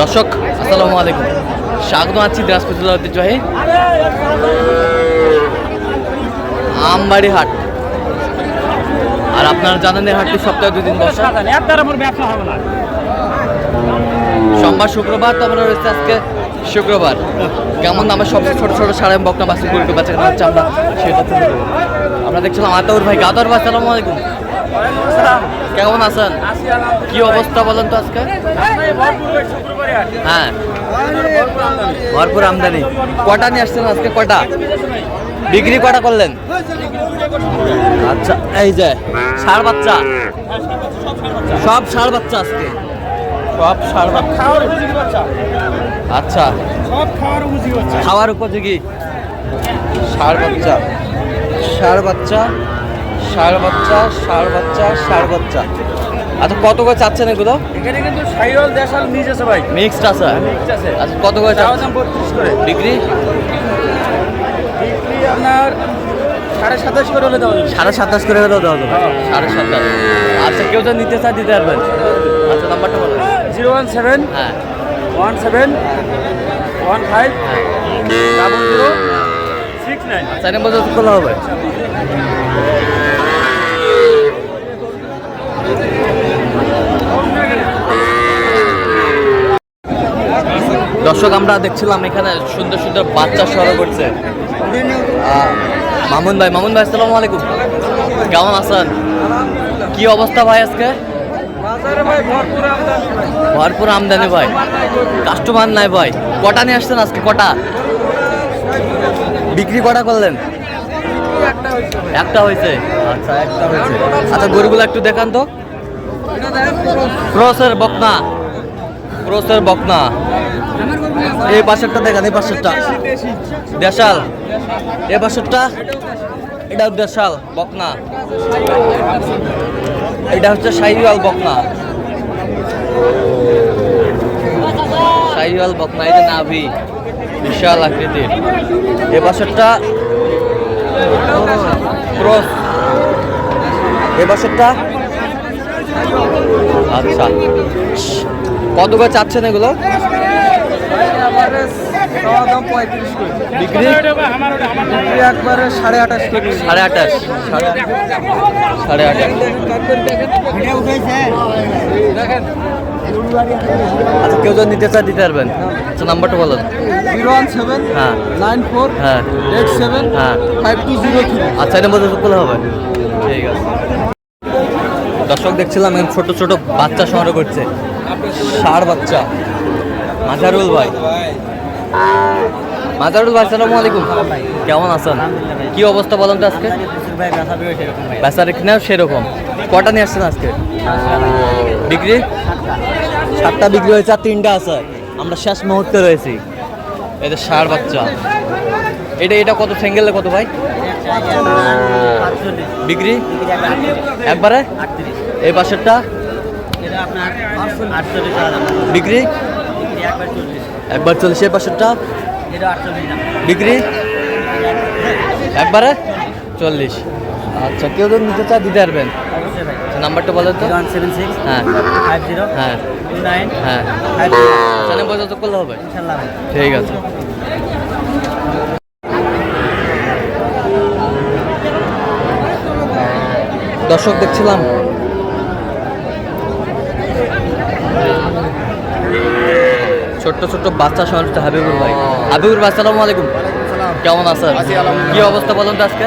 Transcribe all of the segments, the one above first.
দর্শক, আসসালামু আলাইকুম। স্বাগত আছি দিনাজপুর ঐতিহ্যবাহী আমবাড়ি হাট আর আপনারা জানেন এই হাটটি সপ্তাহে দুই দিন সোমবার শুক্রবার, তো আমরা রয়েছে আজকে শুক্রবার। কেমন আমার সবচেয়ে ছোট ছোট সাড়ে বকনা বাসি গরুকে বাচ্চা কেনা হচ্ছে আমরা সেটা আমরা দেখছিলাম আতাউর ভাই, গাদর ভাই আলাইকুম। কেমন আছেন? কি অবস্থা বলেন তো আজকে? হ্যাঁ। ভরপুর আমদানি। কটা নিয়ে আসছেন আজকে? কটা? বিক্রি কটা করলেন? আচ্ছা এই যে ষাড় বাচ্চা। সব ষাড় বাচ্চা আজকে? সব ষাড় বাচ্চা। আচ্ছা। খাওয়ার উপযোগী ষাড় বাচ্চা। ষাড় বাচ্চা। ষাড় বাচ্চা ষাড় বাচ্চা ষাড় বাচ্চা। আচ্ছা কত করে চাচ্ছেন এগুলো? এখানে কিন্তু সাইওয়াল দেশাল মিজ আছে ভাই। মিক্সড আছে? মিক্স আছে। আচ্ছা কত করে চাচ্ছেন? দাম বত্রিশ করে। বিক্রি? বিক্রি আপনার সাড়ে সাতাশ করে হলে দেওয়া যাবে। সাড়ে সাতাশ করে হলেও দেওয়া যাবে। সাড়ে সাতাশ। আচ্ছা কেউ যদি নিতে চায় দিতে পারবেন। আচ্ছা নাম্বারটা বলুন জিরো ওয়ান সেভেন হ্যাঁ। One seven one five double zero চার নম্বর খোলা হবে। দর্শক, আমরা দেখছিলাম এখানে সুন্দর সুন্দর বাচ্চা সরো করছে। মামুন ভাই মামুন ভাই, আসসালামু আলাইকুম। কেমন আছেন? কি অবস্থা ভাই আজকে? ভরপুর আমদানি ভাই। কাস্টমার নাই ভাই। কটা নিয়ে আসছেন আজকে? কটা? বিক্রি কটা করলেন? একটা হয়েছে। আচ্ছা একটা হয়েছে। আচ্ছা গরুগুলো একটু দেখান তো। ক্রসের বকনা। ক্রসের বকনা। এই পাশেরটা দেখান এই পাশেরটা। দেশাল। এই পাশেরটা? এটা দেশাল বকনা। এটা হচ্ছে শাহিওয়াল বকনা। শাহিওয়াল বকনা এটা নাভি। বিশাল আকৃতির। এ পাশেরটা ক্রস। এ পাশেরটা আচ্ছা। কত করে চাচ্ছেন এগুলো? বিক্রি? একবারে সাড়ে আঠাশ সাড়ে আঠাশ। সাড়ে সাড়ে আঠাশ। আচ্ছা কেউ যদি নিতে চায় দিতে পারবেন। আচ্ছা নাম্বারটা বলুন জিরো ওয়ান সেভেন হ্যাঁ। নাইন ফোর হ্যাঁ। এইট সেভেন হ্যাঁ। Five two zero three. আচ্ছা এটা মধ্যে করলে হবে। ঠিক আছে। দর্শক দেখছিলাম এখন ছোট ছোট বাচ্চা সংগ্রহ করছে। ষাড় বাচ্চা। মাজারুল ভাই। মাজারুল ভাই সালামু আলাইকুম। কেমন আছেন? কি অবস্থা বলেন তো আজকে? বেচার এখানেও সেরকম। কটা নিয়ে আসছেন আজকে? বিক্রি সাতটা বিক্রি হয়েছে আর তিনটা আছে। আমরা শেষ মুহূর্তে রয়েছি। এটা ষাড় বাচ্চা। এটা এটা কত? সিঙ্গেলে কত ভাই? বিক্রি একবারে? এই পাশেরটা? বিক্রি একবার চল্লিশ। এই পাশেরটা? বিক্রি একবারে? চল্লিশ। আচ্ছা কেউ যদি নিতে চায় দিতে পারবেন। নাম্বারটা বলেন তো। হ্যাঁ। হ্যাঁ। হ্যাঁ। চ্যানেল পর্যন্ত করলে হবে। ঠিক আছে। দর্শক দেখছিলাম। ছোট্ট ছোট্ট বাচ্চা সহ হাবিবুর ভাই। হাবিবুর ভাই আসসালামু আলাইকুম। কেমন আছেন? কি অবস্থা বলুন তো আজকে?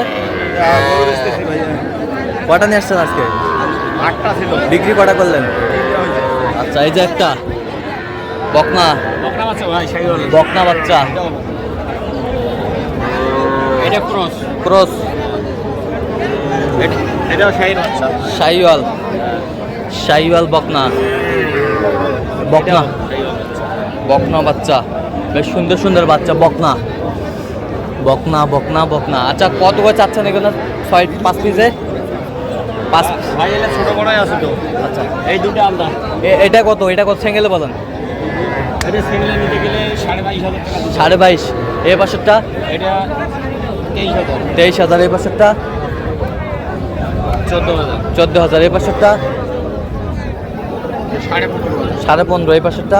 কটা নিয়ে আসছেন আজকে? আটটা ছিল। বিক্রি কটা করলেন? আচ্ছা এই যে একটা। বকনা। বকনা বাচ্চা এটা ক্রস। ক্রস। এটাও শাইওয়াল। শাইওয়াল বকনা। বকনা। বকনা বাচ্চা। বেশ সুন্দর সুন্দর বাচ্চা বকনা। বকনা বকনা বকনা। আচ্ছা কত করে চাচ্ছেন এগুলো? ছয় পাঁচ পিসে পাঁচ ভাই এলে ছোট বড়াই আছে তো। আচ্ছা। এই দুটো আলাদা এটা কত? এটা কত? সিঙ্গেলে বলেন। এটা সিঙ্গেল নিতে গেলে সাড়ে বাইশ হাজার টাকা সাড়ে বাইশ। এ পাশেরটা? এটা তেইশ হাজার। তেইশ হাজার। এ পাশেরটা? চোদ্দ হাজার। চোদ্দ হাজার। এ পাশেরটা? সাড়ে পনেরো সাড়ে পনেরো। এই পাশেরটা?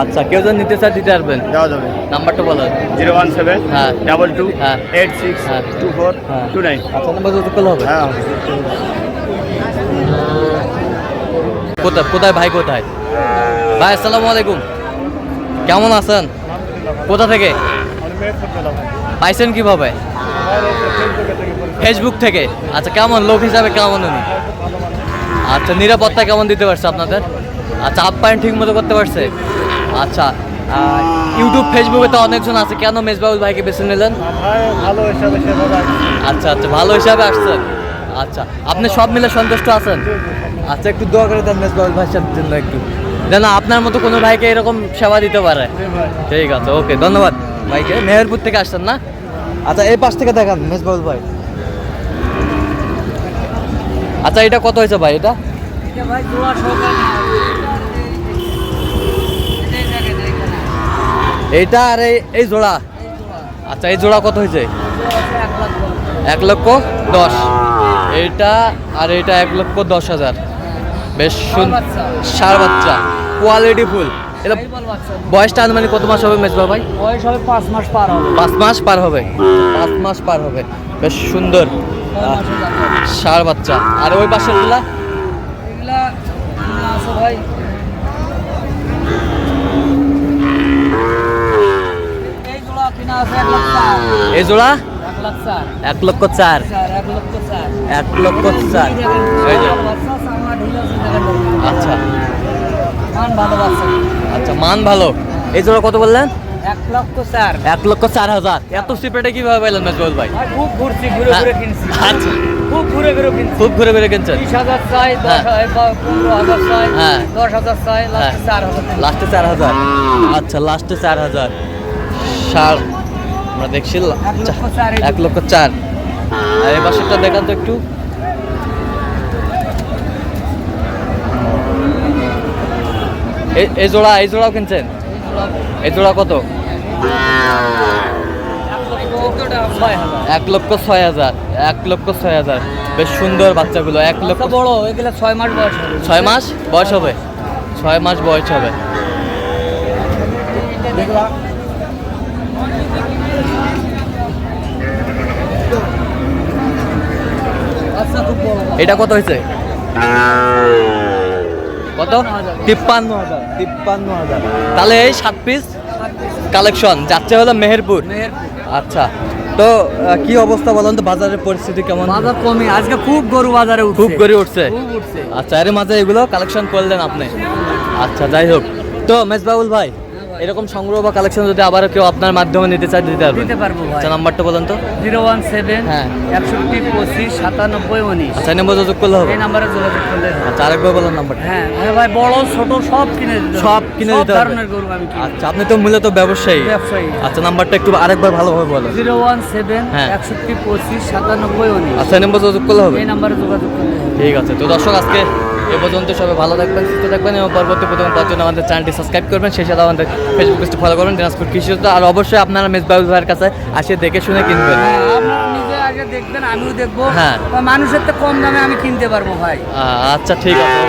আচ্ছা কেউ যদি নিতে চায় দিতে পারবেন? দেওয়া যাবে। নাম্বারটা বলেন জিরো ওয়ান সেভেন হ্যাঁ। ডাবল টু হ্যাঁ। এইট সিক্স হ্যাঁ। টু ফোর হ্যাঁ। Two nine. আচ্ছা নাম্বার যত হবে। হ্যাঁ। কোথায় কোথায় ভাই কোথায়? ভাই আসসালামু আলাইকুম। কেমন আছেন? কোথা থেকে? পাইছেন কীভাবে? ফেসবুক থেকে। আচ্ছা কেমন? লোক হিসাবে কেমন উনি? আচ্ছা নিরাপত্তা কেমন দিতে পারছে আপনাদের? আচ্ছা আপ আপ্যায়ন ঠিক মতো করতে পারছে? আচ্ছা ইউটিউব ফেসবুকে তো অনেকজন আছে। কেন মেজবাউল ভাইকে বেছে নিলেন? ভালো হিসাবে আচ্ছা আচ্ছা ভালো হিসাবে আসছেন আচ্ছা আপনি সব মিলে সন্তুষ্ট আছেন? আচ্ছা একটু দোয়া করে দেন মেজবাউল ভাইয়ের জন্য একটু যেন আপনার মতো কোনো ভাইকে এরকম সেবা দিতে পারে। ঠিক আছে ওকে ধন্যবাদ। ভাইকে মেহেরপুর থেকে আসছেন না? আচ্ছা এই পাশ থেকে দেখান মেজবাউল ভাই। আচ্ছা এটা কত হয়েছে ভাই এটা? এইটা আর এই জোড়া? আচ্ছা এই জোড়া কত হয়েছে? এক লক্ষ দশ। এইটা আর এইটা এক লক্ষ দশ হাজার। বেশ সুন্দর সার বাচ্চা। কোয়ালিটি ফুল এটা বয়সটা আনুমানিক কত মাস হবে মেজবা ভাই? বয়স হবে পাঁচ মাস পার হবে। পাঁচ মাস পার হবে। পাঁচ মাস পার হবে। বেশ সুন্দর। ষাঁড় বাচ্চা। আর ওই পাশেরগুলা এই জোড়া এক লক্ষ চার। এক লক্ষ চার। আচ্ছা। মান ভালো আচ্ছা মান ভালো। এই জোড়া কত বললেন? এক লক্ষ চার। হাজার। এত সিপ্রেটে কীভাবে পাইলেন মেজবাউল ভাই? খুব ঘুরছি ঘুরে ঘুরে কিনছি। আচ্ছা খুব ঘুরে ঘুরে কিনছি। খুব ঘুরে ঘুরে কিনছেন? বিশ হাজার চাই দশ হ্যাঁ। পনেরো হাজার চাই হ্যাঁ। দশ হাজার চাই হ্যাঁ। লাস্টে চার হাজার। লাস্টে চার হাজার? আচ্ছা লাস্টে চার হাজার। ষাট। আমরা দেখছি এক লক্ষ চার আর এই পাশেরটা দেখান তো একটু। এই- এই জোড়া এই জোড়াও কিনছেন? জোড়া কত? এক লক্ষ ছয় হাজার এক লক্ষ ছয় হাজার। বেশ সুন্দর বাচ্চাগুলো এক লক্ষ বড় এগুলো ছয় মাস বয়স হবে ছয় মাস বয়স হবে? ছয় মাস বয়স হবে। এটা কত হয়েছে? কত? তিপ্পান্ন হাজার। তিপ্পান্ন হাজার। তাহলে এই সাত পিস কালেকশন যাচ্ছে হলো মেহেরপুর। আচ্ছা তো কি অবস্থা বলুন তো বাজারের পরিস্থিতি কেমন? বাজার কমে আজকে খুব গরু বাজারে উঠছে। খুব উঠছে? উঠছে। আচ্ছা এর মাঝে এগুলো কালেকশন করলেন আপনি। আচ্ছা যাই হোক। তো মেজবাউল ভাই এরকম সংগ্রহ বা কালেকশন যদি আবার কেউ আপনার মাধ্যমে নিতে চায় দিতে পারবেন দিতে পারব ভাই। আচ্ছা নাম্বারটা বলেন তো। জিরো ওয়ান সেভেন হ্যাঁ। একষট্টি পঁচিশ সাতানব্বই উনিশ। আচ্ছা এই নম্বর যোগাযোগ করলে হবে। এই নাম্বারে যোগাযোগ করলে হবে। আচ্ছা আরেকবার বলেন নাম্বারটা। হ্যাঁ হ্যাঁ ভাই বড় ছোট সব কিনে দিতে সব কিনে দিতে হবে। ধরনের গরু আমি আচ্ছা আপনি তো মূলত ব্যবসায়ী। ব্যবসায়ী। আচ্ছা নাম্বারটা একটু আরেকবার ভালোভাবে বলেন। জিরো ওয়ান সেভেন হ্যাঁ। একষট্টি পঁচিশ সাতানব্বই উনিশ। আচ্ছা এই নম্বর যোগাযোগ করলে হবে। এই নাম্বারে যোগাযোগ করলে ঠিক আছে তো দর্শক আজকে এ পর্যন্ত সবাই ভালো থাকবেন সুস্থ থাকবেন এবং পরবর্তী প্রথম পাওয়ার জন্য আমাদের চ্যানেলটি সাবস্ক্রাইব করবেন। সেই সাথে আমাদের ফেসবুক পেজটি ফলো করবেন দিনাজপুর কৃষি। আর অবশ্যই আপনারা মেজবাউল ভাইয়ের কাছে আসে দেখে শুনে কিনবেন। হ্যাঁ আগে দেখবেন আমিও দেখব। হ্যাঁ। মানুষের তো কম দামে আমি কিনতে পারব ভাই। আচ্ছা ঠিক আছে